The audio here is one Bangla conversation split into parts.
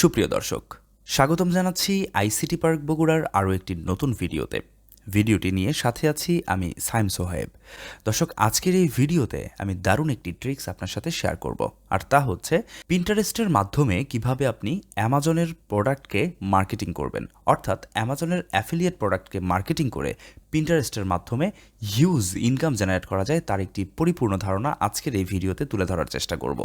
সুপ্রিয় দর্শক, স্বাগতম জানাচ্ছি আইসিটি পার্ক বগুড়ার আরও একটি নতুন ভিডিওতে। ভিডিওটি নিয়ে সাথে আছি আমি সাইম সোহেব দর্শক, আজকের এই ভিডিওতে আমি দারুণ একটি ট্রিক্স আপনার সাথে শেয়ার করব। আর তা হচ্ছে পিন্টারেস্টের মাধ্যমে কীভাবে আপনি অ্যামাজনের প্রোডাক্টকে মার্কেটিং করবেন। অর্থাৎ অ্যামাজনের অ্যাফিলিয়েট প্রোডাক্টকে মার্কেটিং করে পিন্টারেস্টের মাধ্যমে হিউজ ইনকাম জেনারেট করা যায়, তার একটি পরিপূর্ণ ধারণা আজকের এই ভিডিওতে তুলে ধরার চেষ্টা করব।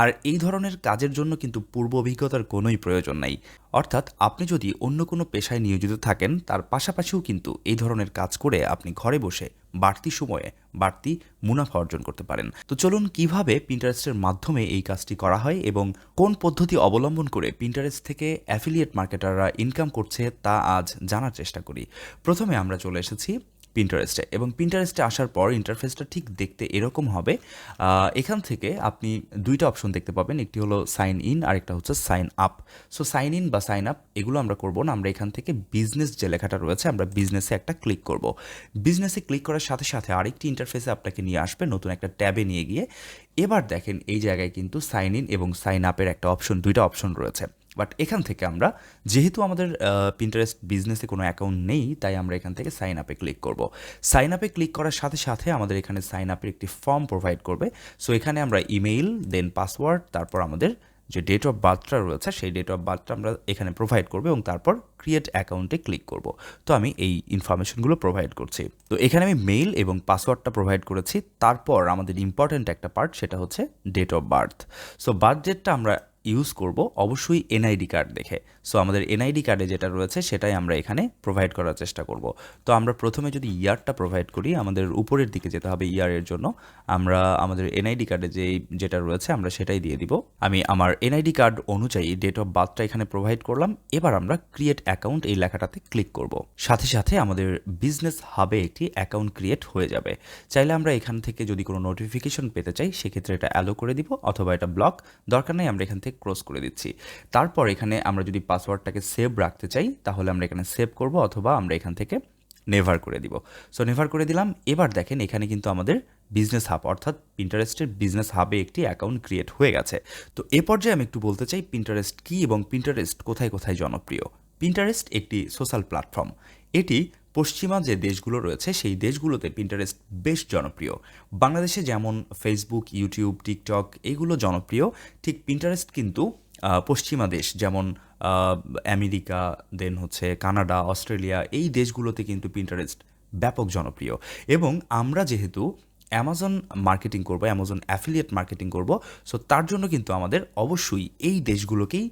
আর এই ধরনের কাজের জন্য কিন্তু পূর্ব অভিজ্ঞতার কোনোই প্রয়োজন নাই। অর্থাৎ আপনি যদি অন্য কোনো পেশায় নিয়োজিত থাকেন, তার পাশাপাশিও কিন্তু এই ধরনের কাজ করে আপনি ঘরে বসে বাড়তি সময়ে বাড়তি মুনাফা অর্জন করতে পারেন। তো চলুন কীভাবে পিন্টারেস্টের মাধ্যমে এই কাজটি করা হয় এবং কোন পদ্ধতি অবলম্বন করে পিন্টারেস্ট থেকে অ্যাফিলিয়েট মার্কেটাররা ইনকাম করছে তা আজ জানার চেষ্টা করি। প্রথমে আমরা চলে এসেছি পিন্টারেস্টে এবং পিন্টারেস্টে আসার পর ইন্টারফেসটা ঠিক দেখতে এরকম হবে এখান থেকে আপনি দুইটা অপশন দেখতে পাবেন। একটি হলো সাইন ইন আর একটা হচ্ছে sign up so sign in বা সাইন আপ এগুলো আমরা করব না, আমরা এখান থেকে বিজনেস যে লেখাটা রয়েছে আমরা বিজনেসে একটা ক্লিক করব। বিজনেসে ক্লিক করার সাথে সাথে আরেকটি ইন্টারফেসে আপনাকে নিয়ে আসবে, নতুন একটা ট্যাবে নিয়ে গিয়ে। এবার দেখেন এই জায়গায় কিন্তু সাইন ইন এবং সাইন আপের একটা অপশন দুইটা অপশন রয়েছে। বাট এখান থেকে আমরা, যেহেতু আমাদের পিন্টারেস্ট বিজনেসে কোনো অ্যাকাউন্ট নেই, তাই আমরা এখান থেকে সাইন আপে ক্লিক করব। সাইন আপে ক্লিক করার সাথে সাথে আমাদের এখানে সাইন আপের একটি ফর্ম প্রোভাইড করবে। সো এখানে আমরা ইমেইল দেন পাসওয়ার্ড তারপর আমাদের যে ডেট অফ বার্থটা রয়েছে, সেই ডেট অফ বার্থটা আমরা এখানে প্রোভাইড করব এবং তারপর ক্রিয়েট অ্যাকাউন্টে ক্লিক করব। তো আমি এই ইনফরমেশনগুলো প্রোভাইড করছি। তো এখানে আমি মেইল এবং পাসওয়ার্ডটা প্রোভাইড করেছি। তারপর আমাদের ইম্পর্ট্যান্ট একটা পার্ট সেটা হচ্ছে date of birth so birth ডেটটা আমরা ইউজ করব, অবশ্যই এনআইডি কার্ড দেখে। সো আমাদের এনআইডি কার্ডে যেটা রয়েছে, সেটাই আমরা এখানে প্রোভাইড করার চেষ্টা করব। তো, আমরা প্রথমে যদি ইয়ারটা প্রোভাইড করি, আমাদের উপরের দিকে যেতে হবে ইয়ারের জন্য। আমরা, আমাদের এনআইডি কার্ডে যে যেটা রয়েছে, আমরা সেটাই দিয়ে দিব। আমি আমার এনআইডি কার্ড অনুযায়ী ডেট অফ বার্থটা এখানে প্রোভাইড করলাম। এবার আমরা ক্রিয়েট অ্যাকাউন্ট এই লেখাটাতে ক্লিক করব। সাথে সাথে আমাদের বিজনেস হাবে একটি অ্যাকাউন্ট ক্রিয়েট হয়ে যাবে। চাইলে আমরা এখান থেকে যদি কোনো নোটিফিকেশন পেতে চাই, সেক্ষেত্রে এটা অ্যালো করে দিব, অথবা এটা ব্লক দরকার নেই, আমরা এখান থেকে ক্লোজ করে দিচ্ছি। তারপর এখানে আমরা যদি পাসওয়ার্ডটাকে সেভ রাখতে চাই, তাহলে আমরা এখানে সেভ করব অথবা আমরা এখান থেকে নেভার করে দিব। সো নেভার করে দিলাম। এবার দেখেন এখানে কিন্তু আমাদের বিজনেস হাব অর্থাৎ পিন্টারেস্টের বিজনেস হাবে একটি অ্যাকাউন্ট ক্রিয়েট হয়ে গেছে। তো এ পর্যায়ে আমি একটু বলতে চাই পিন্টারেস্ট কী এবং পিন্টারেস্ট কোথায় কোথায় জনপ্রিয়? পিন্টারেস্ট একটি সোশ্যাল প্ল্যাটফর্ম এটি পশ্চিমা যে দেশগুলো রয়েছে, সেই দেশগুলোতে পিন্টারেস্ট বেশ জনপ্রিয়। বাংলাদেশে যেমন ফেসবুক ইউটিউব টিকটক এগুলো জনপ্রিয়। ঠিক পিন্টারেস্ট কিন্তু পশ্চিমা দেশ যেমন আমেরিকা দেন হচ্ছে কানাডা, অস্ট্রেলিয়া, এই দেশগুলোতে কিন্তু পিন্টারেস্ট ব্যাপক জনপ্রিয়। এবং আমরা যেহেতু অ্যামাজন মার্কেটিং করব অ্যামাজন অ্যাফিলিয়েট মার্কেটিং করব সো তার জন্য কিন্তু আমাদের অবশ্যই এই দেশগুলোকেই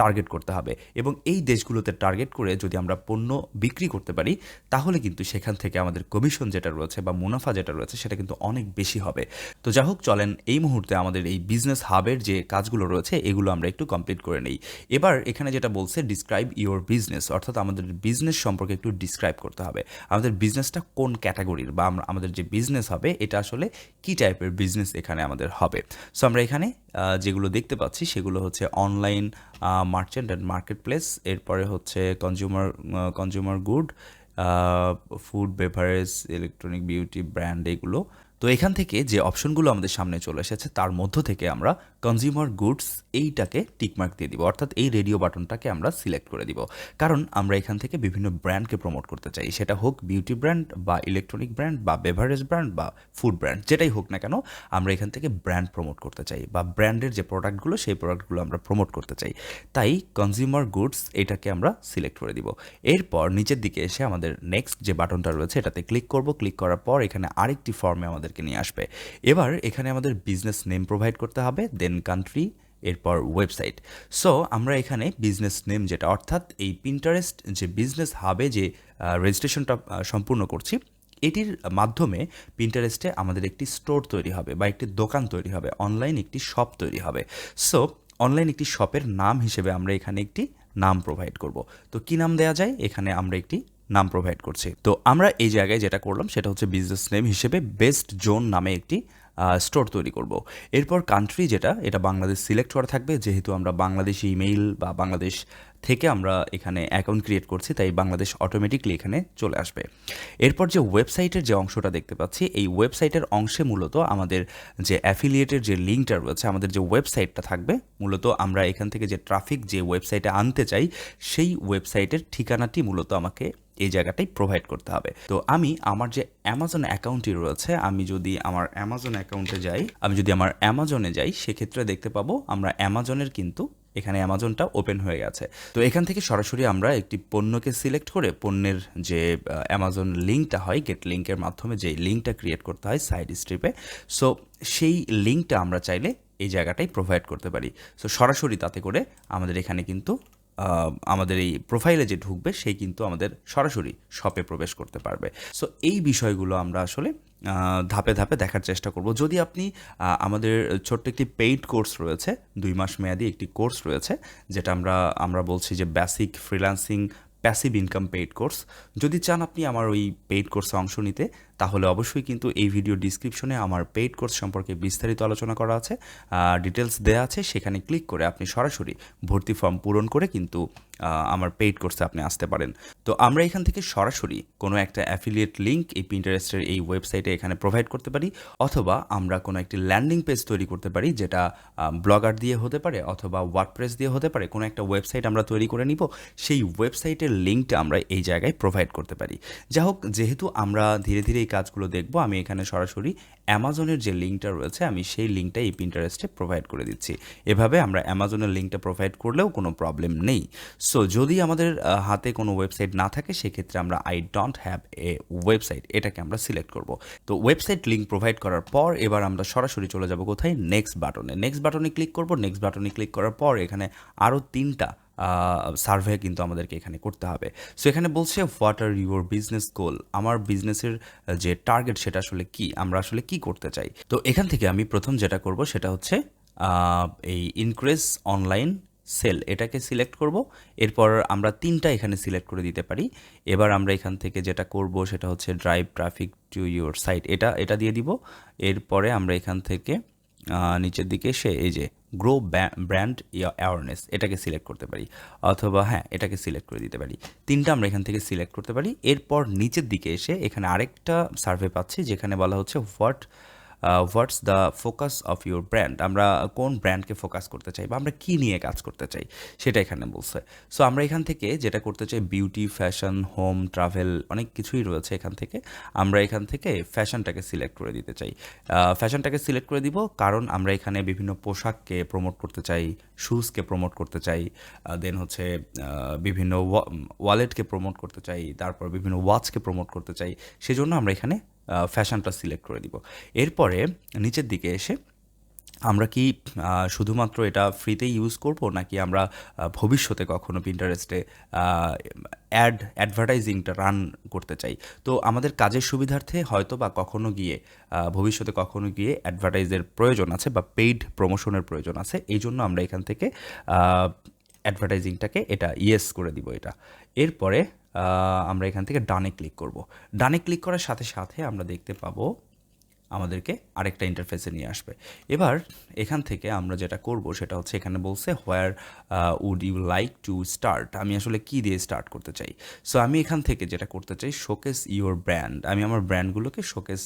টার্গেট করতে হবে। এবং এই দেশগুলোতে টার্গেট করে যদি আমরা পণ্য বিক্রি করতে পারি, তাহলে কিন্তু সেখান থেকে আমাদের কমিশন যেটা রয়েছে বা মুনাফা যেটা রয়েছে, সেটা কিন্তু অনেক বেশি হবে। তো যাই হোক, চলেন এই মুহূর্তে আমাদের এই বিজনেস হাবের যে কাজগুলো রয়েছে, এগুলো আমরা একটু কমপ্লিট করে নেই। এবার এখানে যেটা বলছে ডিসক্রাইব ইওর বিজনেস অর্থাৎ আমাদের বিজনেস সম্পর্কে একটু ডিসক্রাইব করতে হবে। আমাদের বিজনেসটা কোন ক্যাটাগরির বা আমাদের যে বিজনেস হবে, এটা আসলে কি টাইপের বিজনেস এখানে আমাদের হবে। সো আমরা এখানে যেগুলো দেখতে পাচ্ছি সেগুলো হচ্ছে online merchant and marketplace এরপরে হচ্ছে consumer consumer good food beverage electronic beauty brand এগুলো। তো এখান থেকে যে অপশনগুলো আমাদের সামনে চলে এসেছে, তার মধ্য থেকে আমরা কনজিউমার গুডস এইটাকে টিকমার্ক দিয়ে দিব, অর্থাৎ এই রেডিও বাটনটাকে আমরা সিলেক্ট করে দিব। কারণ আমরা এখান থেকে বিভিন্ন ব্র্যান্ডকে প্রমোট করতে চাই, সেটা হোক বিউটি ব্র্যান্ড বা ইলেকট্রনিক ব্র্যান্ড বা বেভারেজ ব্র্যান্ড বা ফুড ব্র্যান্ড যেটাই হোক না কেন, আমরা এখান থেকে ব্র্যান্ড প্রমোট করতে চাই বা ব্র্যান্ডের যে প্রোডাক্টগুলো সেই প্রোডাক্টগুলো আমরা প্রমোট করতে চাই। তাই কনজিউমার গুডস এটাকে আমরা সিলেক্ট করে দিব। এরপর নিচের দিকে এসে আমাদের নেক্সট যে বাটনটা রয়েছে, এটাতে ক্লিক করব। ক্লিক করার পর এখানে আরেকটি ফর্মে আমাদেরকে নিয়ে আসবে। এবার এখানে আমাদের বিজনেস নেম প্রোভাইড করতে হবে দেন কান্ট্রি এরপর ওয়েবসাইট সো আমরা এখানে বিজনেস নেম যেটা, অর্থাৎ এই পিন্টারেস্ট যে বিজনেস হাবে যে রেজিস্ট্রেশনটা সম্পূর্ণ করছি, এটির মাধ্যমে পিন্টারেস্টে আমাদের একটি স্টোর তৈরি হবে বা একটি দোকান তৈরি হবে অনলাইন একটি শপ তৈরি হবে। সো অনলাইন একটি শপের নাম হিসেবে আমরা এখানে একটি নাম প্রোভাইড করব। তো কি নাম দেওয়া যায়? এখানে আমরা একটি নাম প্রোভাইড করছি। তো আমরা এই জায়গায় যেটা করলাম সেটা হচ্ছে বিজনেস নেম হিসেবে বেস্ট জোন নামে একটি স্টোর তৈরি করব। এরপর কান্ট্রি যেটা, এটা বাংলাদেশ সিলেক্ট করা থাকবে। যেহেতু আমরা বাংলাদেশি ইমেইল বা বাংলাদেশ থেকে আমরা এখানে অ্যাকাউন্ট ক্রিয়েট করছি, তাই বাংলাদেশ অটোমেটিকলি এখানে চলে আসবে। এরপর যে ওয়েবসাইটের যে অংশটা দেখতে পাচ্ছি, এই ওয়েবসাইটের অংশে মূলত আমাদের যে অ্যাফিলিয়েটের যে লিঙ্কটা রয়েছে, আমাদের যে ওয়েবসাইটটা থাকবে, মূলত আমরা এখান থেকে যে ট্রাফিক যে ওয়েবসাইটে আনতে চাই, সেই ওয়েবসাইটের ঠিকানাটি মূলত আমাকে এই জায়গাটাই প্রোভাইড করতে হবে। তো আমি আমার যে অ্যামাজন অ্যাকাউন্টটি রয়েছে, আমি যদি আমার অ্যামাজন অ্যাকাউন্টে যাই, আমি যদি আমার অ্যামাজনে যাই, সেক্ষেত্রে দেখতে পাবো আমরা অ্যামাজনের কিন্তু এখানে অ্যামাজনটা ওপেন হয়ে গেছে। তো এখান থেকে সরাসরি আমরা একটি পণ্যকে সিলেক্ট করে পণ্যের যে অ্যামাজন লিঙ্কটা হয় গেট লিঙ্কের মাধ্যমে যে লিঙ্কটা ক্রিয়েট করতে হয় সাইড স্ট্রিপে সো সেই লিঙ্কটা আমরা চাইলে এই জায়গাটাই প্রোভাইড করতে পারি। সো সরাসরি তাতে করে আমাদের এখানে কিন্তু আমাদের এই প্রোফাইলে যে ঢুকবে, সেই কিন্তু আমাদের সরাসরি শপে প্রবেশ করতে পারবে। সো এই বিষয়গুলো আমরা আসলে ধাপে ধাপে দেখার চেষ্টা করব। যদি আপনি আমাদের ছোট্ট একটি পেইড কোর্স রয়েছে, দুই মাস মেয়াদি একটি কোর্স রয়েছে, যেটা আমরা আমরা বলছি যে basic freelancing passive income paid course যদি চান আপনি আমার ওই পেইড কোর্সে অংশ নিতে, তাহলে অবশ্যই কিন্তু এই ভিডিও ডিসক্রিপশনে আমার পেইড কোর্স সম্পর্কে বিস্তারিত আলোচনা করা আছে। ডিটেলস দেওয়া আছে, সেখানে ক্লিক করে আপনি সরাসরি ভর্তি ফর্ম পূরণ করে কিন্তু আমার পেইড কোর্সে আপনি আসতে পারেন। তো আমরা এখান থেকে সরাসরি কোনো একটা অ্যাফিলিয়েট লিঙ্ক এই পিন্টারেস্টের এই ওয়েবসাইটে এখানে প্রোভাইড করতে পারি, অথবা আমরা কোনো একটি ল্যান্ডিং পেজ তৈরি করতে পারি, যেটা ব্লগার দিয়ে হতে পারে অথবা ওয়ার্ডপ্রেস দিয়ে হতে পারে, কোনো একটা ওয়েবসাইট আমরা তৈরি করে নিব, সেই ওয়েবসাইটের লিঙ্কটা আমরা এই জায়গায় প্রোভাইড করতে পারি। যা হোক যেহেতু আমরা ধীরে ধীরে এই কাজগুলো দেখব, আমি এখানে সরাসরি অ্যামাজনের যে লিঙ্কটা রয়েছে, আমি সেই লিঙ্কটা এই পিন্টারেস্টে প্রোভাইড করে দিচ্ছি। এভাবে আমরা অ্যামাজনের লিঙ্কটা প্রোভাইড করলেও কোনো প্রবলেম নেই। সো যদি আমাদের হাতে কোনো ওয়েবসাইট না থাকে, সেক্ষেত্রে আমরা I don't have a website এটাকে আমরা সিলেক্ট করব। তো ওয়েবসাইট লিঙ্ক প্রোভাইড করার পর, এবার আমরা সরাসরি চলে যাব কোথায়? নেক্সট বাটনে নেক্সট বাটনে ক্লিক করব। নেক্সট বাটনে ক্লিক করার পর, এখানে আরও তিনটা সার্ভে কিন্তু আমাদেরকে এখানে করতে হবে। সো এখানে বলছে what are your business goal আমার বিজনেসের যে টার্গেট সেটা আসলে কি? আমরা আসলে কি করতে চাই? তো এখান থেকে আমি প্রথম যেটা করব সেটা হচ্ছে এই ইনক্রিজ অনলাইন সেল এটাকে সিলেক্ট করব। এরপর আমরা তিনটা এখানে সিলেক্ট করে দিতে পারি। এবার আমরা এখান থেকে যেটা করব সেটা হচ্ছে drive traffic to your site এটা এটা দিয়ে দিব। এরপরে আমরা এখান থেকে নিচের দিকে এসে এই যে গ্রো ব্র্যান্ড অ্যাওয়ারনেস এটাকে সিলেক্ট করতে পারি। অথবা হ্যাঁ এটাকে সিলেক্ট করে দিতে পারি। তিনটা আমরা এখান থেকে সিলেক্ট করতে পারি। এরপর নিচের দিকে এসে এখানে আরেকটা সার্ভে পাচ্ছি, যেখানে বলা হচ্ছে what what's the focus of your brand আমরা কোন ব্র্যান্ডকে ফোকাস করতে চাই বা আমরা কী নিয়ে কাজ করতে চাই, সেটা এখানে বলছে। সো আমরা এখান থেকে যেটা করতে চাই বিউটি ফ্যাশন হোম ট্রাভেল অনেক কিছুই রয়েছে এখান থেকে। আমরা এখান থেকে ফ্যাশনটাকে সিলেক্ট করে দিতে চাই। ফ্যাশনটাকে সিলেক্ট করে দিব কারণ আমরা এখানে বিভিন্ন পোশাককে প্রমোট করতে চাই শুজকে প্রমোট করতে চাই দেন হচ্ছে বিভিন্ন ওয়ালেটকে প্রমোট করতে চাই, তারপর বিভিন্ন ওয়াচকে প্রমোট করতে চাই, সেজন্য আমরা এখানে ফ্যাশনটা সিলেক্ট করে দিব। এরপরে নিচের দিকে এসে আমরা কি শুধুমাত্র এটা ফ্রিতে ইউজ করব, নাকি আমরা ভবিষ্যতে কখনো পিন্টারেস্টে অ্যাড অ্যাডভার্টাইজিংটা রান করতে চাই? তো আমাদের কাজের সুবিধার্থে হয়তো বা কখনো গিয়ে ভবিষ্যতে কখনো গিয়ে অ্যাডভার্টাইজের প্রয়োজন আছে বা পেইড প্রমোশনের প্রয়োজন আছে। এই জন্য আমরা এখান থেকে অ্যাডভার্টাইজিংটাকে এটা ইয়েস করে দিব এটা। এরপরে আমরা এখান থেকে ডানে ক্লিক করব। ডানে ক্লিক করার সাথে সাথে আমরা দেখতে পাবো আমাদেরকে আরেকটা ইন্টারফেসে নিয়ে আসবে। এবার এখান থেকে আমরা যেটা করব সেটা হচ্ছে এখানে বলছে where would you like to start আমি আসলে কি দিয়ে স্টার্ট করতে চাই? সো আমি এখান থেকে যেটা করতে চাই শোকেস ইউর ব্র্যান্ড আমি আমার ব্র্যান্ডগুলোকে শোকেস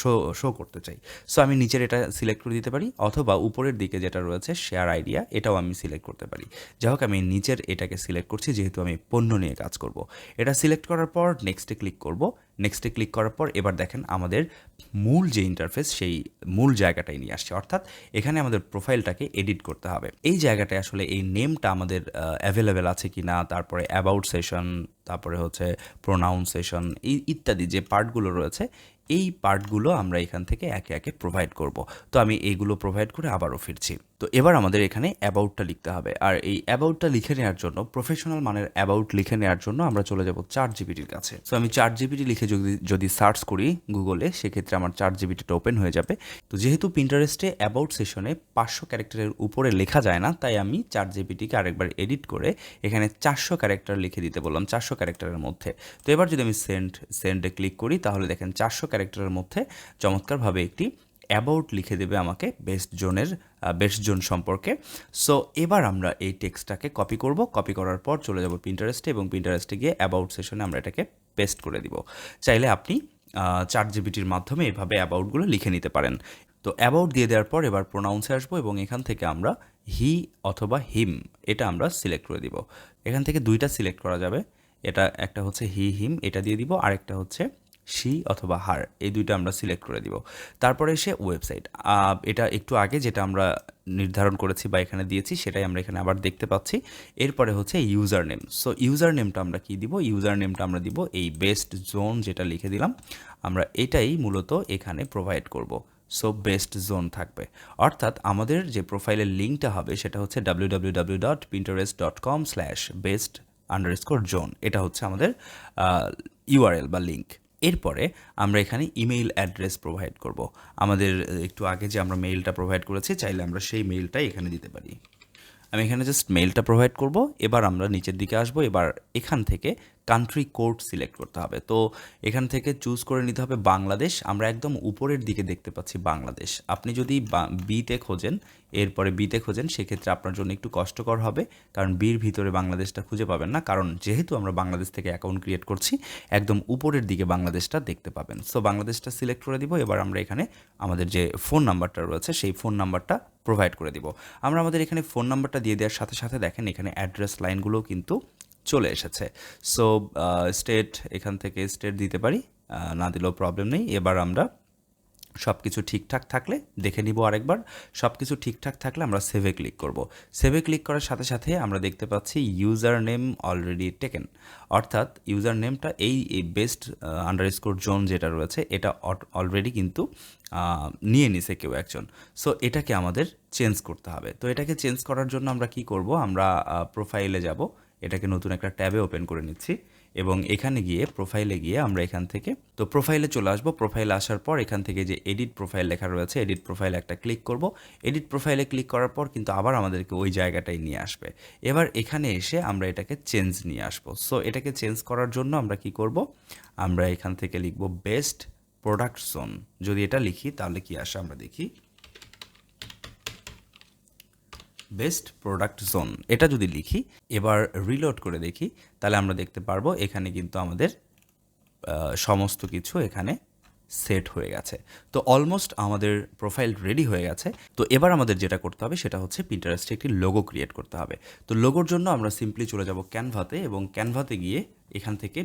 শো শো করতে চাই। সো আমি নিচের এটা সিলেক্ট করে দিতে পারি, অথবা উপরের দিকে যেটা রয়েছে শেয়ার আইডিয়া এটাও আমি সিলেক্ট করতে পারি। যাই হোক, আমি নিচের এটাকে সিলেক্ট করছি, যেহেতু আমি পণ্য নিয়ে কাজ করব। এটা সিলেক্ট করার পর নেক্সটে ক্লিক করব। নেক্সটে ক্লিক করার পর এবার দেখেন আমাদের মূল যে ইন্টারফেস সেই মূল জায়গাটাই নিয়ে আসছে। অর্থাৎ, এখানে আমাদের প্রোফাইলটাকে এডিট করতে হবে। এই জায়গাটায় আসলে এই নেমটা আমাদের অ্যাভেলেবেল আছে কি না তারপরে অ্যাবাউট সেশন তারপরে হচ্ছে প্রোনাউন্সেশন ইত্যাদি যে পার্টগুলো রয়েছে, এই পার্টগুলো আমরা এখান থেকে একে একে প্রোভাইড করব। তো আমি এইগুলো প্রোভাইড করে আবারও ফিরছি। তো এবার আমাদের এখানে অ্যাবাউটটা লিখতে হবে। আর এই অ্যাবাউটটা লিখে নেওয়ার জন্য, প্রফেশনাল মানের অ্যাবাউট লিখে নেওয়ার জন্য আমরা চলে যাব চার জিবিটির কাছে। তো আমি চার জিবিটি লিখে যদি যদি সার্চ করি গুগলে, সেক্ষেত্রে আমার চার জিবিটিটা ওপেন হয়ে যাবে। তো যেহেতু পিন্টারেস্টে অ্যাবাউট সেশনে পাঁচশো ক্যারেক্টারের উপরে লেখা যায় না, তাই আমি চার জিবিটিকে আরেকবার এডিট করে এখানে চারশো ক্যারেক্টার লিখে দিতে বললাম, চারশো ক্যারেক্টারের মধ্যে। তো এবার যদি আমি সেন্ড সেন্ডে ক্লিক করি, তাহলে দেখেন চারশো ক্যারেক্টারের মধ্যে চমৎকারভাবে একটি অ্যাবাউট লিখে দেবে আমাকে বেস্ট জোনের বেস্ট জোন সম্পর্কে। সো এবার আমরা এই টেক্সটটাকে কপি করব। কপি করার পর চলে যাব প্রিন্টারেস্টে এবং প্রিন্টারেস্টে গিয়ে অ্যাবাউট সেশনে আমরা এটাকে পেস্ট করে দিব। চাইলে আপনি চার জিবিটির মাধ্যমে এভাবে অ্যাবাউটগুলো লিখে নিতে পারেন। তো অ্যাবাউট দিয়ে দেওয়ার পর এবার প্রোনাউন্সে আসব এবং এখান থেকে আমরা হি অথবা হিম এটা আমরা সিলেক্ট করে দিব। এখান থেকে দুইটা সিলেক্ট করা যাবে। এটা একটা হচ্ছে হি হিম এটা দিয়ে দিব। আরেকটা হচ্ছে শি অথবা হার, এই দুইটা আমরা সিলেক্ট করে দিব। তারপরে এসে ওয়েবসাইট এটা একটু আগে যেটা আমরা নির্ধারণ করেছি বা এখানে দিয়েছি সেটাই আমরা এখানে আবার দেখতে পাচ্ছি। এরপরে হচ্ছে ইউজার নেম সো ইউজার নেমটা আমরা কি দিব? ইউজার নেমটা আমরা দিব এই বেস্ট জোন যেটা লিখে দিলাম। আমরা এটাই মূলত এখানে প্রোভাইড করব সো বেস্ট জোন থাকবে। অর্থাৎ আমাদের যে প্রোফাইলের লিঙ্কটা হবে সেটা হচ্ছে W W W dot Pinterest dot com slash best underscore zone এটা হচ্ছে আমাদের ইউআরএল বা লিঙ্ক এরপরে আমরা এখানে ইমেইল অ্যাড্রেস প্রোভাইড করব। আমাদের একটু আগে যে আমরা মেইলটা প্রোভাইড করেছি, চাইলে আমরা সেই মেইলটাই এখানে দিতে পারি। আমি এখানে জাস্ট মেইলটা প্রোভাইড করব, এবার আমরা নিচের দিকে আসব, এবার এখান থেকে কান্ট্রি কোড সিলেক্ট করতে হবে। তো এখান থেকে চুজ করে নিতে হবে বাংলাদেশ। আমরা একদম উপরের দিকে দেখতে পাচ্ছি বাংলাদেশ। আপনি যদি বিতে খোঁজেন, এরপরে বিতে খোঁজেন, সেক্ষেত্রে আপনার জন্য একটু কষ্টকর হবে। কারণ বির ভিতরে বাংলাদেশটা খুঁজে পাবেন না। কারণ যেহেতু আমরা বাংলাদেশ থেকে অ্যাকাউন্ট ক্রিয়েট করছি, একদম উপরের দিকে বাংলাদেশটা দেখতে পাবেন। সো বাংলাদেশটা সিলেক্ট করে দিব। এবার আমরা এখানে আমাদের যে ফোন নাম্বারটা রয়েছে, সেই ফোন নাম্বারটা প্রোভাইড করে দিব। আমরা আমাদের এখানে ফোন নাম্বারটা দিয়ে দেওয়ার সাথে সাথে দেখেন, এখানে অ্যাড্রেস লাইনগুলো কিন্তু চলে এসেছে। সো স্টেট এখান থেকে স্টেট দিতে পারি না দিলেও প্রবলেম নেই। এবার আমরা সব কিছু ঠিকঠাক থাকলে দেখে নিব আরেকবার। সব কিছু ঠিকঠাক থাকলে আমরা সেভে ক্লিক করব। সেভে ক্লিক করার সাথে সাথে আমরা দেখতে পাচ্ছি ইউজার নেম অলরেডি টেকেন অর্থাৎ ইউজার নেমটা এই বেস্ট আন্ডার স্কোর জোন যেটা রয়েছে, এটা অলরেডি কিন্তু নিয়ে নিছে কেউ একজন। সো এটাকে আমাদের চেঞ্জ করতে হবে। তো এটাকে চেঞ্জ করার জন্য আমরা কি করব? আমরা প্রোফাইলে যাব। এটাকে নতুন একটা ট্যাবে ওপেন করে নিচ্ছি এবং এখানে গিয়ে প্রোফাইলে গিয়ে আমরা এখান থেকে, তো প্রোফাইলে চলে আসব। প্রোফাইলে আসার পর এখান থেকে যে এডিট প্রোফাইল লেখা রয়েছে, এডিট প্রোফাইলে একটা ক্লিক করব। এডিট প্রোফাইলে ক্লিক করার পর কিন্তু আবার আমাদেরকে ওই জায়গাটাই নিয়ে আসবে। এবার এখানে এসে আমরা এটাকে চেঞ্জ নিয়ে আসব। সো এটাকে চেঞ্জ করার জন্য আমরা কি করব? আমরা এখান থেকে লিখব বেস্ট প্রোডাক্ট জোন। যদি এটা লিখি, তাহলে কি আসে? আমরা দেখি। Best product zone. এটা যদি লিখি, এবার রিলোড করে দেখি, তাহলে আমরা দেখতে পারব এখানে কিন্তু আমাদের সমস্ত কিছু এখানে সেট হয়ে গেছে। তো অলমোস্ট আমাদের প্রোফাইল রেডি হয়ে গেছে। তো এবার আমাদের যেটা করতে হবে, সেটা হচ্ছে পিন্টারেস্টে একটি লোগো ক্রিয়েট করতে হবে। তো লোগোর জন্য আমরা সিম্পলি চলে যাব ক্যানভাতে এবং ক্যানভাতে গিয়ে এখান থেকে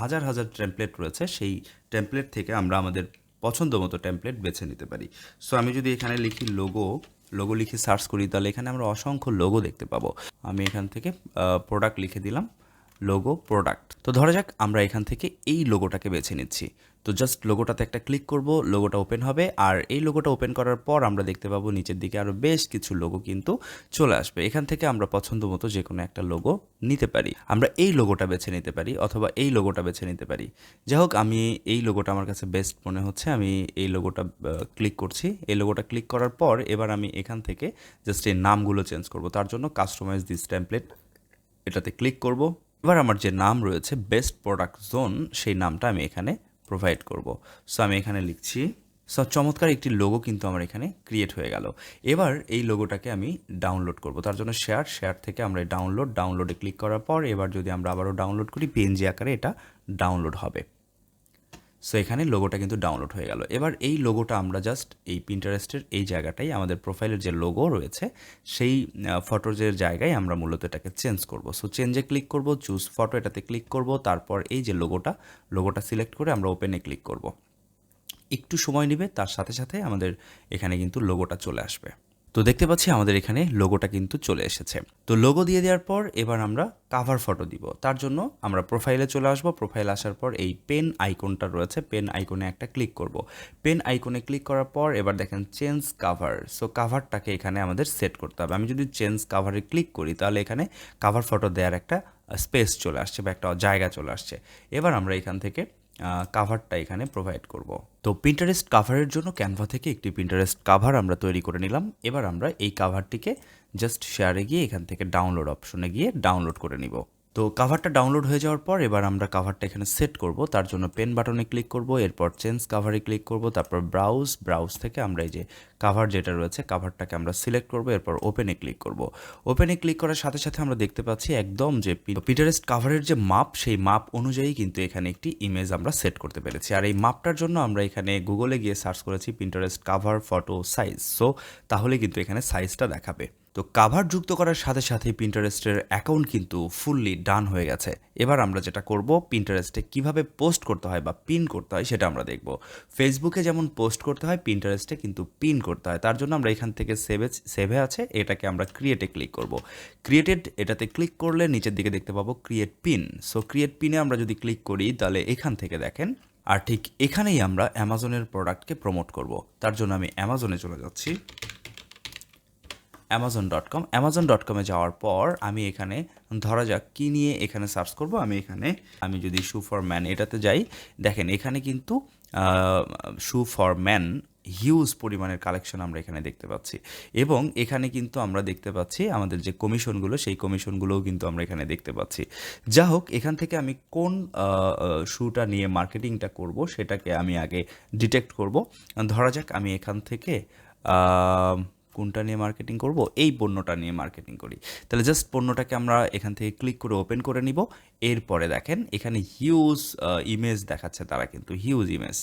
হাজার হাজার টেমপ্লেট রয়েছে। সেই টেমপ্লেট থেকে আমরা আমাদের পছন্দ মতো টেমপ্লেট বেছে নিতে পারি। সো আমি যদি এখানে লিখি লোগো লোগো লিখে সার্চ করি, তাহলে এখানে আমরা অসংখ্য লোগো দেখতে পাবো। আমি এখান থেকে প্রোডাক্ট লিখে দিলাম লোগো প্রোডাক্ট তো ধরা যাক, আমরা এখান থেকে এই লোগোটাকে বেছে নিচ্ছি। তো জাস্ট লোগোটাতে একটা ক্লিক করব লোগোটা ওপেন হবে। আর এই লোগোটা ওপেন করার পর আমরা দেখতে পাবো নিচের দিকে আরও বেশ কিছু লোগো কিন্তু চলে আসবে। এখান থেকে আমরা পছন্দ মতো যে কোনো একটা লোগো নিতে পারি। আমরা এই লোগোটা বেছে নিতে পারি অথবা এই লোগোটা বেছে নিতে পারি। যাই হোক আমি এই লোগোটা আমার কাছে বেস্ট মনে হচ্ছে। আমি এই লোগোটা ক্লিক করছি। এই লোগোটা ক্লিক করার পর এবার আমি এখান থেকে জাস্ট এই নামগুলো চেঞ্জ করব। তার জন্য কাস্টমাইজ দিস টেমপ্লেট এটাতে ক্লিক করব। এবার আমার যে নাম রয়েছে বেস্ট প্রোডাক্ট জোন সেই নামটা আমি এখানে প্রোভাইড করব। সো আমি এখানে লিখছি সো চমৎকার একটি লোগো কিন্তু আমার এখানে ক্রিয়েট হয়ে গেল। এবার এই লোগোটাকে আমি ডাউনলোড করব। তার জন্য শেয়ার শেয়ার থেকে আমরা ডাউনলোড ডাউনলোডে ক্লিক করার পর এবার যদি আমরা আবারও ডাউনলোড করি পেনজি আকারে এটা ডাউনলোড হবে। সো এখানে লোগোটা কিন্তু ডাউনলোড হয়ে গেল। এবার এই লোগোটা আমরা জাস্ট এই পিন্টারেস্টের এই জায়গাটাই আমাদের প্রোফাইলের যে লোগো রয়েছে, সেই ফটোর যে জায়গায় আমরা মূলত এটাকে চেঞ্জ করব। সো চেঞ্জে ক্লিক করব চুজ ফটো এটাতে ক্লিক করব, তারপর এই যে লোগোটা লোগোটা সিলেক্ট করে আমরা ওপেনে ক্লিক করব। একটু সময় নেবে, তার সাথে সাথে আমাদের এখানে কিন্তু লোগোটা চলে আসবে। তো দেখতে পাচ্ছি আমাদের এখানে লোগোটা কিন্তু চলে এসেছে। তো লোগো দিয়ে দেওয়ার পর এবার আমরা কাভার ফটো দিব। তার জন্য আমরা প্রোফাইলে চলে আসব। প্রোফাইল আসার পর এই পেন আইকনটা রয়েছে। পেন আইকনে একটা ক্লিক করব। পেন আইকনে ক্লিক করার পর এবার দেখেন চেঞ্জ কাভার সো কাভারটাকে এখানে আমাদের সেট করতে হবে। আমি যদি চেঞ্জ কাভারে ক্লিক করি, তাহলে এখানে কাভার ফটো দেওয়ার একটা স্পেস চলে আসছে বা একটা জায়গা চলে আসছে। এবার আমরা এখান থেকে কাভারটা এখানে প্রোভাইড করব। তো প্রিন্টারেস্ট কাভারের জন্য ক্যানভা থেকে একটি প্রিন্টারেস্ট কাভার আমরা তৈরি করে নিলাম। এবার আমরা এই কাভারটিকে জাস্ট শেয়ারে গিয়ে এখান থেকে ডাউনলোড অপশনে গিয়ে ডাউনলোড করে নিব। তো কাভারটা ডাউনলোড হয়ে যাওয়ার পর এবার আমরা কাভারটা এখানে সেট করব। তার জন্য পেন বাটনে ক্লিক করব, এরপর চেঞ্জ কাভারে ক্লিক করব, তারপর ব্রাউজ ব্রাউজ থেকে আমরা এই যে কাভার যেটা রয়েছে কাভারটাকে আমরা সিলেক্ট করব, এরপর ওপেনে ক্লিক করব। ওপেনে ক্লিক করার সাথে সাথে আমরা দেখতে পাচ্ছি একদম যে পিটারেস্ট কাভারের যে মাপ সেই মাপ অনুযায়ী কিন্তু এখানে একটি ইমেজ আমরা সেট করতে পেরেছি। আর এই মাপটার জন্য আমরা এখানে গুগলে গিয়ে সার্চ করেছি Pinterest cover photo size so তাহলে কিন্তু এখানে সাইজটা দেখাবে। তো কাভার যুক্ত করার সাথে সাথে পিন্টারেস্টের অ্যাকাউন্ট কিন্তু ফুললি ডান হয়ে গেছে। এবার আমরা যেটা করব পিন্টারেস্টে কীভাবে পোস্ট করতে হয় বা পিন করতে হয় সেটা আমরা দেখব। ফেসবুকে যেমন পোস্ট করতে হয় পিন্টারেস্টে কিন্তু পিন করতে হয়। তার জন্য আমরা এখান থেকে সেভে সেভে আছে, এটাকে আমরা ক্রিয়েটে ক্লিক করব। ক্রিয়েটেড এটাতে ক্লিক করলে নিচের দিকে দেখতে পাবো ক্রিয়েট পিন সো ক্রিয়েট পিনে আমরা যদি ক্লিক করি, তাহলে এখান থেকে দেখেন, আর ঠিক এখানেই আমরা অ্যামাজনের প্রোডাক্টকে প্রমোট করব। তার জন্য আমি অ্যামাজনে চলে যাচ্ছি। Amazon dot com Amazon dot কমে যাওয়ার পর আমি এখানে ধরা যাক কী নিয়ে এখানে সার্চ করব। আমি এখানে, আমি যদি শু ফর ম্যান এটাতে যাই, দেখেন এখানে কিন্তু শু ফর ম্যান হিউজ পরিমাণের কালেকশন আমরা এখানে দেখতে পাচ্ছি। এবং এখানে কিন্তু আমরা দেখতে পাচ্ছি আমাদের যে কমিশনগুলো, সেই কমিশনগুলোও কিন্তু আমরা এখানে দেখতে পাচ্ছি। যা হোক, এখান থেকে আমি কোন শুটা নিয়ে মার্কেটিংটা করব, সেটাকে আমি আগে ডিটেক্ট করব। ধরা যাক আমি এখান থেকে কোনটা নিয়ে মার্কেটিং করব? এই পণ্যটা নিয়ে মার্কেটিং করি। তাহলে জাস্ট পণ্যটাকে আমরা এখান থেকে ক্লিক করে ওপেন করে নিব। এরপরে দেখেন, এখানে হিউজ ইমেজ দেখাচ্ছে তারা কিন্তু হিউজ ইমেজ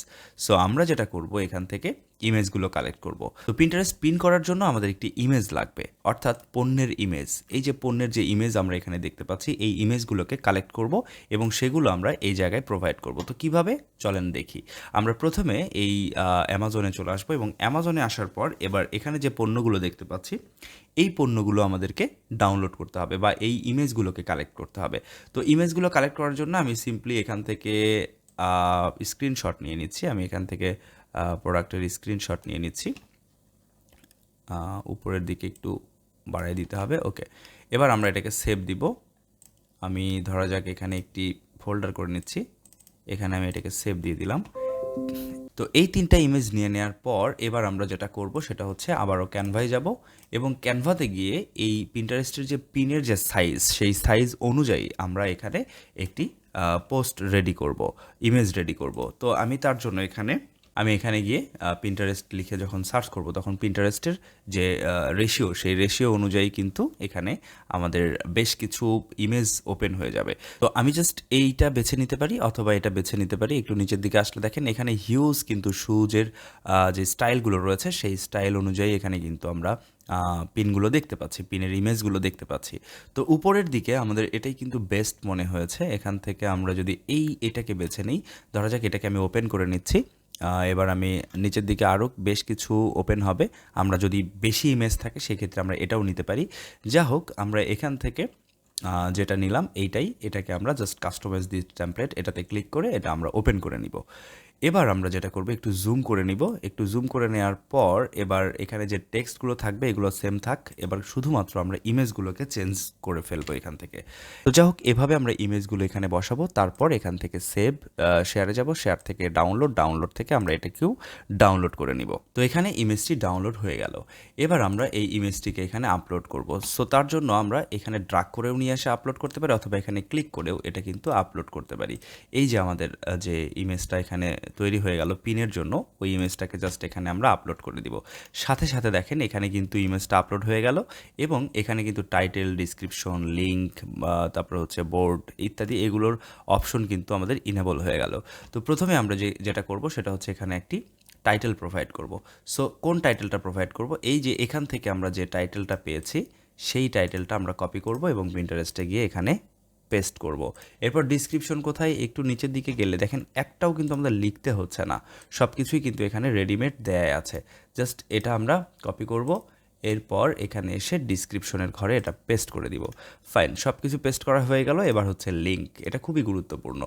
সো আমরা যেটা করব, এখান থেকে ইমেজগুলো কালেক্ট করব। তো প্রিন্টারেস্ট পিন করার জন্য আমাদের একটি ইমেজ লাগবে, অর্থাৎ পণ্যের ইমেজ এই যে পণ্যের যে ইমেজ আমরা এখানে দেখতে পাচ্ছি, এই ইমেজগুলোকে কালেক্ট করব এবং সেগুলো আমরা এই জায়গায় প্রোভাইড করব। তো কীভাবে? চলেন দেখি। আমরা প্রথমে এই অ্যামাজনে চলে আসব এবং অ্যামাজনে আসার পর এবার এখানে যে পণ্যগুলো দেখতে পাচ্ছি, এই পণ্যগুলো আমাদেরকে ডাউনলোড করতে হবে বা এই ইমেজগুলোকে কালেক্ট করতে হবে। তো ইমেজগুলো কালেক্ট করার জন্য আমি সিম্পলি এখান থেকে স্ক্রিনশট নিয়ে নিচ্ছি। আমি এখান থেকে প্রোডাক্টের স্ক্রিনশট নিয়ে নিচ্ছি। উপরের দিকে একটু বাড়াই দিতে হবে। ওকে এবার আমরা এটাকে সেভ দিব। আমি ধরা যাক এখানে একটি ফোল্ডার করে নিচ্ছি। এখানে আমি এটাকে সেভ দিয়ে দিলাম। তো এই তিনটা ইমেজ নিয়ে নেওয়ার পর এবার আমরা যেটা করব সেটা হচ্ছে আবারও ক্যানভায় যাব এবং ক্যানভাতে গিয়ে এই পিন্টারেস্টের যে পিনের যে সাইজ সেই সাইজ অনুযায়ী আমরা এখানে একটি পোস্ট রেডি করব ইমেজ রেডি করব। তো আমি তার জন্য এখানে আমি এখানে গিয়ে পিন্টারেস্ট লিখে যখন সার্চ করব, তখন পিন্টারেস্টের যে রেশিও সেই রেশিও অনুযায়ী কিন্তু এখানে আমাদের বেশ কিছু ইমেজ ওপেন হয়ে যাবে। তো আমি জাস্ট এইটা বেছে নিতে পারি, অথবা এটা বেছে নিতে পারি। একটু নিচের দিকে আসলে দেখেন, এখানে হিউজ কিন্তু শুজের যে স্টাইলগুলো রয়েছে, সেই স্টাইল অনুযায়ী এখানে কিন্তু আমরা পিনগুলো দেখতে পাচ্ছি পিনের ইমেজগুলো দেখতে পাচ্ছি। তো উপরের দিকে আমাদের এটাই কিন্তু বেস্ট মনে হয়েছে। এখান থেকে আমরা যদি এই এটাকে বেছে নিই, ধরা যাক এটাকে আমি ওপেন করে নিচ্ছি। এবার আমি নিচের দিকে আরও বেশ কিছু ওপেন হবে। আমরা যদি বেশি ইমেজ থাকে, সেক্ষেত্রে আমরা এটাও নিতে পারি। যা হোক, আমরা এখান থেকে যেটা নিলাম, এইটাই। এটাকে আমরা জাস্ট কাস্টমাইজ দি টেমপ্লেট এটাতে ক্লিক করে এটা আমরা ওপেন করে নিব। এবার আমরা যেটা করব, একটু জুম করে নিব। একটু জুম করে নেওয়ার পর এবার এখানে যে টেক্সটগুলো থাকবে, এগুলো সেম থাক। এবার শুধুমাত্র আমরা ইমেজগুলোকে চেঞ্জ করে ফেলব এখান থেকে। তো যাই হোক, এভাবে আমরা ইমেজগুলো এখানে বসাবো। তারপর এখান থেকে সেভ শেয়ারে যাব। শেয়ার থেকে ডাউনলোড ডাউনলোড থেকে আমরা এটাকেও ডাউনলোড করে নিব। তো এখানে ইমেজটি ডাউনলোড হয়ে গেল। এবার আমরা এই ইমেজটিকে এখানে আপলোড করব। সো তার জন্য আমরা এখানে ড্রাগ করেও নিয়ে এসে আপলোড করতে পারি, অথবা এখানে ক্লিক করেও এটা কিন্তু আপলোড করতে পারি। এই যে আমাদের যে ইমেজটা এখানে তৈরি হয়ে গেল পিনের জন্য। ওই ইমেজটাকে জাস্ট এখানে আমরা আপলোড করে দিব। সাথে সাথে দেখেন, এখানে কিন্তু ইমেজটা আপলোড হয়ে গেল এবং এখানে কিন্তু টাইটেল ডিসক্রিপশন লিঙ্ক তারপর হচ্ছে বোর্ড ইত্যাদি এগুলোর অপশন কিন্তু আমাদের ইনেবল হয়ে গেল। তো প্রথমে আমরা যে, যেটা করব সেটা হচ্ছে এখানে একটি টাইটেল প্রোভাইড করব। সো কোন টাইটেলটা প্রোভাইড করব? এই যে এখান থেকে আমরা যে টাইটেলটা পেয়েছি, সেই টাইটেলটা আমরা কপি করব এবং প্রিন্টারেস্টে গিয়ে এখানে পেস্ট করব। এরপর ডিসক্রিপশন কোথায়? একটু নিচের দিকে গেলে দেখেন একটাও কিন্তু আমাদের লিখতে হচ্ছে না। সব কিছুই কিন্তু এখানে রেডিমেড দেয়া আছে। জাস্ট এটা আমরা কপি করব। এরপর এখানে এসে ডিসক্রিপশনের ঘরে এটা পেস্ট করে দিব। ফাইন সব কিছু পেস্ট করা হয়ে গেল। এবার হচ্ছে লিঙ্ক এটা খুবই গুরুত্বপূর্ণ।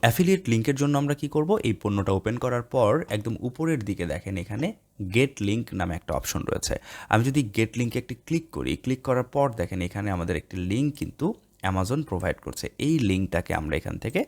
অ্যাফিলিয়েট লিঙ্কের জন্য আমরা কি করব? এই পণ্যটা ওপেন করার পর একদম উপরের দিকে দেখেন এখানে গেট লিঙ্ক নামে একটা অপশন রয়েছে। আমি যদি গেট লিঙ্কে একটি ক্লিক করি ক্লিক করার পর দেখেন এখানে আমাদের একটি লিঙ্ক কিন্তু অ্যামাজন প্রোভাইড করছে। এই লিঙ্কটাকে আমরা এখান থেকে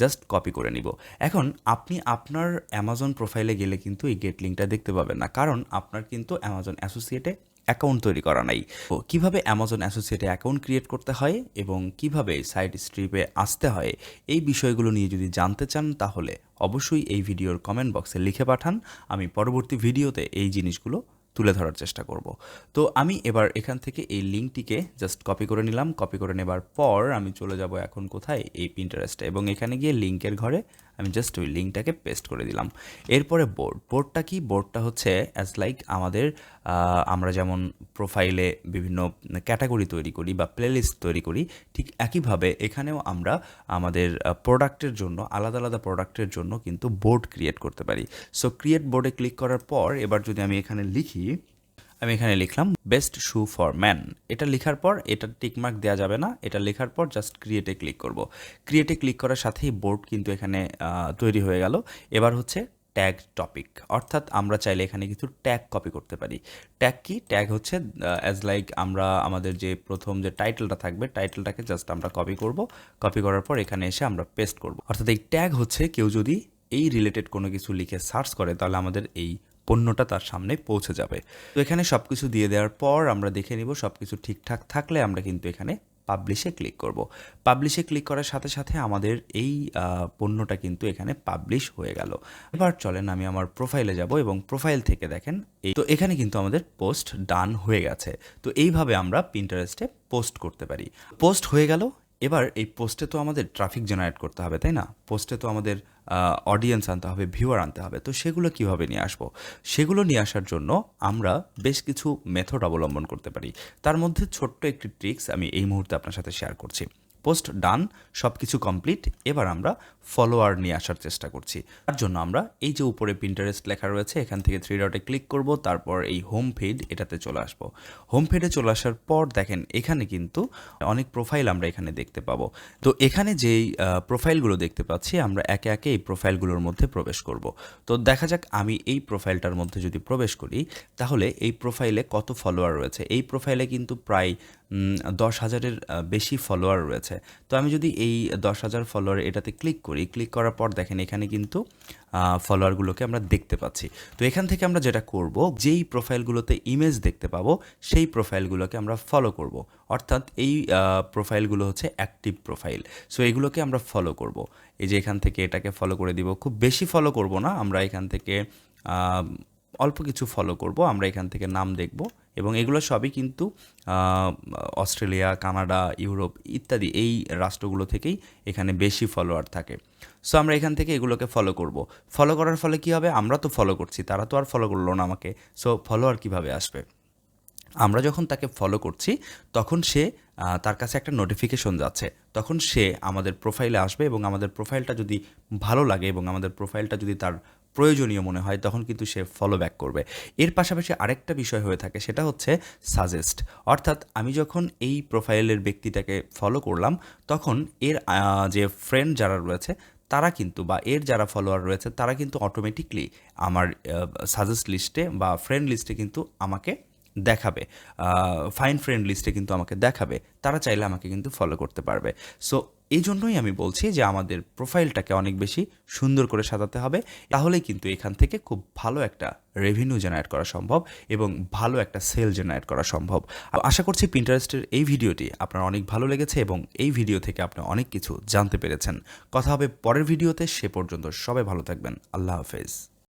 জাস্ট কপি করে নিব। এখন আপনি আপনার অ্যামাজন প্রোফাইলে গেলে কিন্তু এই গেট লিঙ্কটা দেখতে পাবেন না। কারণ আপনার কিন্তু অ্যামাজন অ্যাসোসিয়েটে অ্যাকাউন্ট তৈরি করা নাই। তো কীভাবে অ্যামাজন অ্যাসোসিয়েটে অ্যাকাউন্ট ক্রিয়েট করতে হয় এবং কীভাবে সাইট স্ট্রিপে আসতে হয়, এই বিষয়গুলো নিয়ে যদি জানতে চান, তাহলে অবশ্যই এই ভিডিওর কমেন্ট বক্সে লিখে পাঠান। আমি পরবর্তী ভিডিওতে এই জিনিসগুলো তুলে ধরার চেষ্টা করব। তো আমি এবার এখান থেকে এই লিঙ্কটিকে জাস্ট কপি করে নিলাম। কপি করে নেবার পর আমি চলে যাব এখন কোথায়? এই পিন্টারেস্টে এবং এখানে গিয়ে লিঙ্কের ঘরে আমি জাস্ট ওই লিঙ্কটাকে পেস্ট করে দিলাম। এরপরে বোর্ড বোর্ডটা কি? বোর্ডটা হচ্ছে অ্যাজ লাইক আমাদের আমরা যেমন প্রোফাইলে বিভিন্ন ক্যাটাগরি তৈরি করি বা প্লেলিস্ট তৈরি করি, ঠিক একইভাবে এখানেও আমরা আমাদের প্রোডাক্টের জন্য, আলাদা আলাদা প্রোডাক্টের জন্য কিন্তু বোর্ড ক্রিয়েট করতে পারি। সো ক্রিয়েট বোর্ডে ক্লিক করার পর, এবার যদি আমি এখানে লিখি, আমি এখানে লিখলাম বেস্ট শু ফর ম্যান এটা লেখার পর, এটা টিকমার্ক দেওয়া যাবে না, এটা লেখার পর জাস্ট ক্রিয়েটে ক্লিক করব। ক্রিয়েটে ক্লিক করার সাথেই বোর্ড কিন্তু এখানে তৈরি হয়ে গেল। এবার হচ্ছে ট্যাগ টপিক অর্থাৎ আমরা চাইলে এখানে কিছু ট্যাগ কপি করতে পারি। ট্যাগ কি? ট্যাগ হচ্ছে অ্যাজ লাইক আমরা আমাদের যে প্রথম যে টাইটেলটা থাকবে টাইটেলটাকে জাস্ট আমরা কপি করব। কপি করার পর এখানে এসে আমরা পেস্ট করব। অর্থাৎ এই ট্যাগ হচ্ছে কেউ যদি এই রিলেটেড কোনো কিছু লিখে সার্চ করে, তাহলে আমাদের এই পণ্যটা তার সামনে পৌঁছে যাবে। তো এখানে সব কিছু দিয়ে দেওয়ার পর আমরা দেখে নিব সব কিছু ঠিকঠাক থাকলে আমরা কিন্তু এখানে পাবলিশে ক্লিক করব। পাবলিশে ক্লিক করার সাথে সাথে আমাদের এই পণ্যটা কিন্তু এখানে পাবলিশ হয়ে গেল। এবার চলেন আমি আমার প্রোফাইলে যাব এবং প্রোফাইল থেকে দেখেন, এই তো এখানে কিন্তু আমাদের পোস্ট ডান হয়ে গেছে। তো এইভাবে আমরা পিন্টারেস্টে পোস্ট করতে পারি। পোস্ট হয়ে গেল, এবার এই পোস্টে তো আমাদের ট্রাফিক জেনারেট করতে হবে, তাই না? পোস্টে তো আমাদের অডিয়েন্স আনতে হবে ভিউয়ার আনতে হবে। তো সেগুলো কীভাবে নিয়ে আসব? সেগুলো নিয়ে আসার জন্য আমরা বেশ কিছু মেথড অবলম্বন করতে পারি। তার মধ্যে ছোট্ট একটি ট্রিক্স আমি এই মুহূর্তে আপনার সাথে শেয়ার করছি। পোস্ট ডান সব কিছু কমপ্লিট। এবার আমরা ফলোয়ার নিয়ে আসার চেষ্টা করছি। তার জন্য আমরা এই যে উপরে পিন্টারেস্ট লেখা রয়েছে, এখান থেকে থ্রি ডটে ক্লিক করব, তারপর এই হোম ফিড এটাতে চলে আসব। হোম ফিডে চলে আসার পর দেখেন, এখানে কিন্তু অনেক প্রোফাইল আমরা এখানে দেখতে পাবো। তো এখানে যেই প্রোফাইলগুলো দেখতে পাচ্ছি, আমরা একে একে এই প্রোফাইলগুলোর মধ্যে প্রবেশ করব। তো দেখা যাক আমি এই প্রোফাইলটার মধ্যে যদি প্রবেশ করি, তাহলে এই প্রোফাইলে কত ফলোয়ার রয়েছে? এই প্রোফাইলে কিন্তু প্রায় দশ হাজারের বেশি ফলোয়ার রয়েছে। তো আমি যদি এই দশ হাজার ফলোয়ার এটাতে ক্লিক করি ক্লিক করার পর দেখেন এখানে কিন্তু ফলোয়ারগুলোকে আমরা দেখতে পাচ্ছি। তো এখান থেকে আমরা যেটা করব, যেই প্রোফাইলগুলোতে ইমেজ দেখতে পাবো, সেই প্রোফাইলগুলোকে আমরা ফলো করব। অর্থাৎ এই প্রোফাইলগুলো হচ্ছে অ্যাক্টিভ প্রোফাইল সো এগুলোকে আমরা ফলো করব। এই যে এখান থেকে এটাকে ফলো করে দিব। খুব বেশি ফলো করব না। আমরা এখান থেকে অল্প কিছু ফলো করব, আমরা এখান থেকে নাম দেখব এবং এগুলো সবই কিন্তু অস্ট্রেলিয়া, কানাডা, ইউরোপ ইত্যাদি এই রাষ্ট্রগুলো থেকেই এখানে বেশি ফলোয়ার থাকে। সো আমরা এখান থেকে এগুলোকে ফলো করব। ফলো করার ফলে কি হবে? আমরা তো ফলো করছি, তারা তো আর ফলো করল না আমাকে। সো ফলোয়ার কীভাবে আসবে? আমরা যখন তাকে ফলো করছি, তখন সে তার কাছে একটা নোটিফিকেশন যাচ্ছে। তখন সে আমাদের প্রোফাইলে আসবে এবং আমাদের প্রোফাইলটা যদি ভালো লাগে এবং আমাদের প্রোফাইলটা যদি তার প্রয়োজনীয় মনে হয়, তখন কিন্তু সে ফলো ব্যাক করবে। এর পাশাপাশি আরেকটা বিষয় হয়ে থাকে, সেটা হচ্ছে সাজেস্ট অর্থাৎ আমি যখন এই প্রোফাইলের ব্যক্তিটাকে ফলো করলাম, তখন এর যে ফ্রেন্ড যারা রয়েছে, তারা কিন্তু বা এর যারা ফলোয়ার রয়েছে, তারা কিন্তু অটোমেটিকলি আমার সাজেস্ট লিস্টে বা ফ্রেন্ড লিস্টে কিন্তু আমাকে দেখাবে। ফাইন ফ্রেন্ড লিস্টে কিন্তু আমাকে দেখাবে। তারা চাইলে আমাকে কিন্তু ফলো করতে পারবে। সো এই জন্যই আমি বলছি যে আমাদের প্রোফাইলটাকে অনেক বেশি সুন্দর করে সাজাতে হবে, তাহলেই কিন্তু এখান থেকে খুব ভালো একটা রেভিনিউ জেনারেট করা সম্ভব এবং ভালো একটা সেল জেনারেট করা সম্ভব। আশা করছি পিন্টারেস্টের এই ভিডিওটি আপনার অনেক ভালো লেগেছে এবং এই ভিডিও থেকে আপনি অনেক কিছু জানতে পেরেছেন। কথা হবে পরের ভিডিওতে সে পর্যন্ত সবাই ভালো থাকবেন। আল্লাহ হাফেজ।